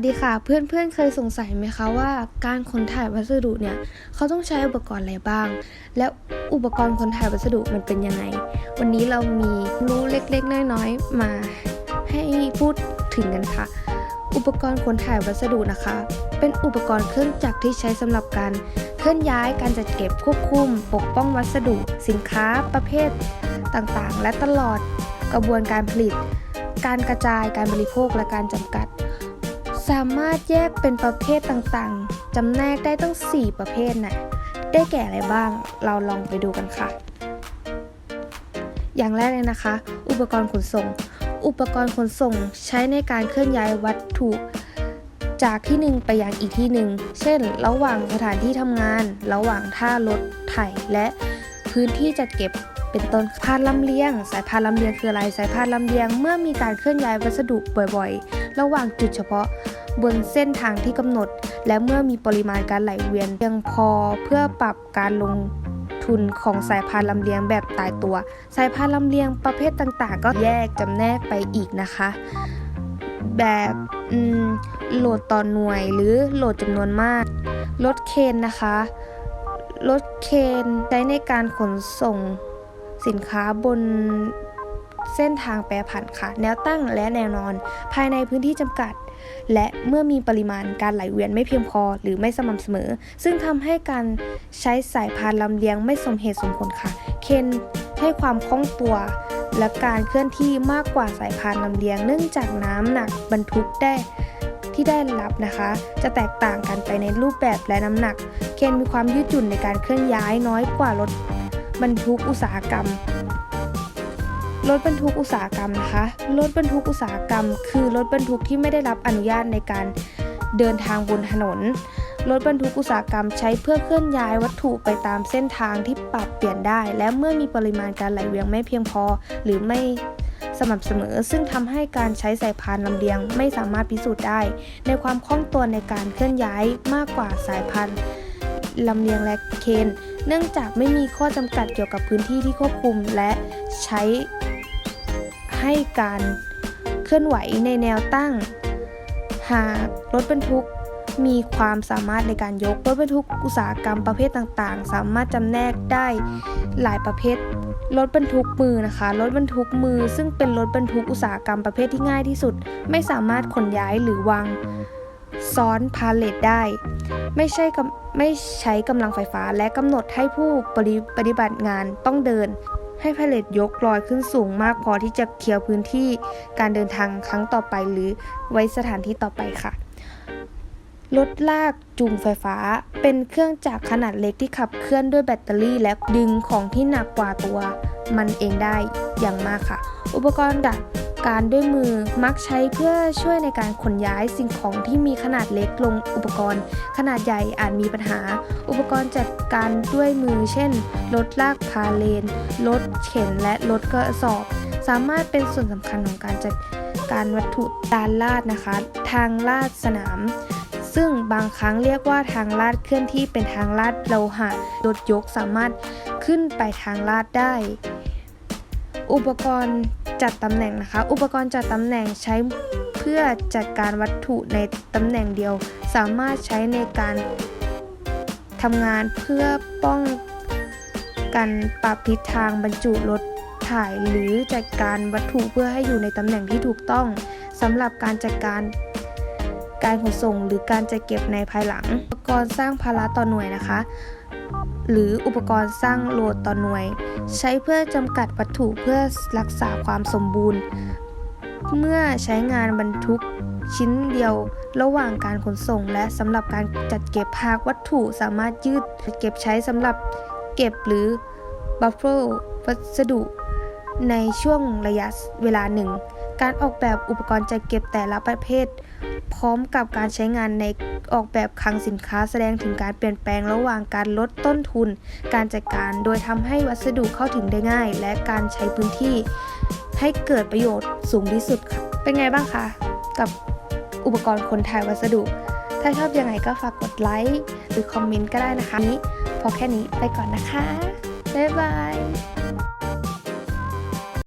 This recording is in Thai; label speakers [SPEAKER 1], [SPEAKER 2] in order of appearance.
[SPEAKER 1] วัสดีค่ะ เพื่อนๆ เคยสงสัยไหมคะว่าการขนถ่ายวัสดุเนี่ยเขาต้องใช้อุปกรณ์อะไรบ้าง และอุปกรณ์ขนถ่ายวัสดุมันเป็นยังไง วันนี้เรามีรู้เล็กๆ น้อยๆ มาให้พูดถึงกันค่ะ อุปกรณ์ขนถ่ายวัสดุนะคะ เป็นอุปกรณ์เครื่องจักรที่ใช้สำหรับการเคลื่อนย้ายการจัดเก็บควบคุม ปกป้องวัสดุ สินค้า ประเภทต่างๆ และตลอดกระบวนการผลิต การกระจายการบริโภคและการจำกัด สามารถแยกเป็นประเภทต่างๆ จำแนกได้ตั้ง 4 ประเภทนะ่ะได้แก่อะไรบ้าง เราลองไปดูกันค่ะ อย่างแรกเลยนะคะ อุปกรณ์ขนส่ง อุปกรณ์ขนส่งใช้ในการเคลื่อนย้ายวัตถุจากที่หนึ่งไปยังอีกที่หนึ่ง เช่น ระหว่างสถานที่ทำงาน ระหว่างท่ารถไถและพื้นที่จัดเก็บเป็นต้นพานลำเลียง สายพานลำเลียงคืออะไร สายพานลำเลียงเมื่อมีการเคลื่อนย้ายวัสดุบ่อยๆ ระหว่างจุดเฉพาะ บนเส้นทางที่กำหนด และเมื่อมีปริมาณการไหลเวียนเพียงพอเพื่อปรับการลงทุนของสายพานลำเลียงแบบตายตัว สายพานลำเลียงประเภทต่างๆ ก็แยกจำแนกไปอีกนะคะ แบบโหลดต่อหน่วยหรือโหลดจำนวนมาก รถเคนนะคะรถเคนใช้ในการขนส่งสินค้าบนเส้นทางแปรผันค่ะ แนวตั้งและแนวนอน ภายในพื้นที่จำกัด และเมื่อมีปริมาณการไหลเวียนไม่เพียงพอหรือไม่สม่ำเสมอ ซึ่งทำให้การใช้สายพานลำเลียงไม่สมเหตุสมผลค่ะ เคนให้ความคล่องตัว และการเคลื่อนที่มากกว่าสายพานลำเลียง เนื่องจากน้ำหนักบรรทุกได้ที่ได้รับนะคะ จะแตกต่างกันไปในรูปแบบและน้ำหนัก เคนมีความยืดหยุ่นในการเคลื่อนย้ายน้อยกว่ารถบรรทุกอุตสาหกรรม รถบรรทุกอุตสาหกรรมนะคะ รถบรรทุกอุตสาหกรรม คือรถบรรทุกที่ไม่ได้รับอนุญาตในการเดินทางบนถนน รถบรรทุกอุตสาหกรรมใช้เพื่อเคลื่อนย้ายวัตถุไปตามเส้นทางที่ปรับเปลี่ยนได้ และเมื่อมีปริมาณการไหลเวียงไม่เพียงพอ หรือไม่สม่ำเสมอ ซึ่งทำให้การใช้สายพานลำเลียงไม่สามารถพิสูจน์ได้ ในความคล่องตัวในการเคลื่อนย้ายมากกว่าสายพานลำเลียงและเคน เนื่องจากไม่มีข้อจำกัดเกี่ยวกับพื้นที่ที่ควบคุมและใช้ ให้การเคลื่อนไหวในแนวตั้ง หากรถบรรทุกมีความสามารถในการยกรถบรรทุกอุตสาหกรรมประเภทต่างๆ สามารถจำแนกได้หลายประเภทรถบรรทุกมือนะคะรถบรรทุกมือ ซึ่งเป็นรถบรรทุกอุตสาหกรรมประเภทที่ง่ายที่สุด ไม่สามารถขนย้ายหรือวางซ้อนพาเลทได้ ไม่ใช่ไม่ใช้กำลังไฟฟ้าและกำหนดให้ผู้ปฏิบัติงานต้องเดิน ให้พาเลตยกลอยขึ้นสูงมากพอที่จะเคลียร์พื้นที่การเดินทางครั้งต่อไปหรือไว้สถานที่ต่อไปค่ะรถลากจูงไฟฟ้า เป็นเครื่องจักรขนาดเล็กที่ขับเคลื่อนด้วยแบตเตอรี่และดึงของที่หนักกว่าตัว มันเองได้อย่างมากค่ะ อุปกรณ์ดัด การด้วยมือมักใช้เพื่อช่วยในการขนย้ายสิ่งของที่มีขนาดเล็กลงอุปกรณ์ ขนาดใหญ่อาจมีปัญหา อุปกรณ์จัดการด้วยมือ เช่นรถลากพาเลนรถเข็นและรถกระสอบ สามารถเป็นส่วนสำคัญของการจัดการวัตถุดานลาดนะคะ ทางลาดสนาม ซึ่งบางครั้งเรียกว่าทางลาดเคลื่อนที่เป็นทางลาดโลหะรถยกสามารถขึ้นไปทางลาดได้ อุปกรณ์จัดตำแหน่งนะคะ อุปกรณ์จัดตำแหน่งใช้เพื่อจัดการวัตถุในตำแหน่งเดียว สามารถใช้ในการทำงานเพื่อป้องกันปรับทิศทางบรรจุรถถ่ายหรือจัดการวัตถุเพื่อให้อยู่ในตำแหน่งที่ถูกต้องสำหรับการจัดการการขนส่งหรือการจัดเก็บในภายหลัง อุปกรณ์สร้างภาระต่อหน่วยนะคะ หรืออุปกรณ์สร้างโหลดต่อหน่วย ใช้เพื่อจำกัดวัตถุเพื่อรักษาความสมบูรณ์ เมื่อใช้งานบรรทุกชิ้นเดียวระหว่างการขนส่ง และสำหรับการจัดเก็บหากวัตถุสามารถยืดเก็บใช้สำหรับเก็บหรือบัฟเฟอร์วัสดุในช่วงระยะเวลาหนึ่ง การออกแบบอุปกรณ์จัดเก็บแต่ละประเภท พร้อมกับการใช้งานในออกแบบคลังสินค้าแสดงถึงการเปลี่ยนแปลงระหว่างการลดต้นทุน การจัดการโดยทำให้วัสดุเข้าถึงได้ง่าย และการใช้พื้นที่ ให้เกิดประโยชน์สูงที่สุดค่ะเป็นไงบ้างคะกับอุปกรณ์คนถ่ายวัสดุ ถ้าชอบยังไงก็ฝากกดไลค์หรือคอมเมนต์ก็ได้นะคะนี้พอแค่นี้ไปก่อนนะคะบ๊ายบาย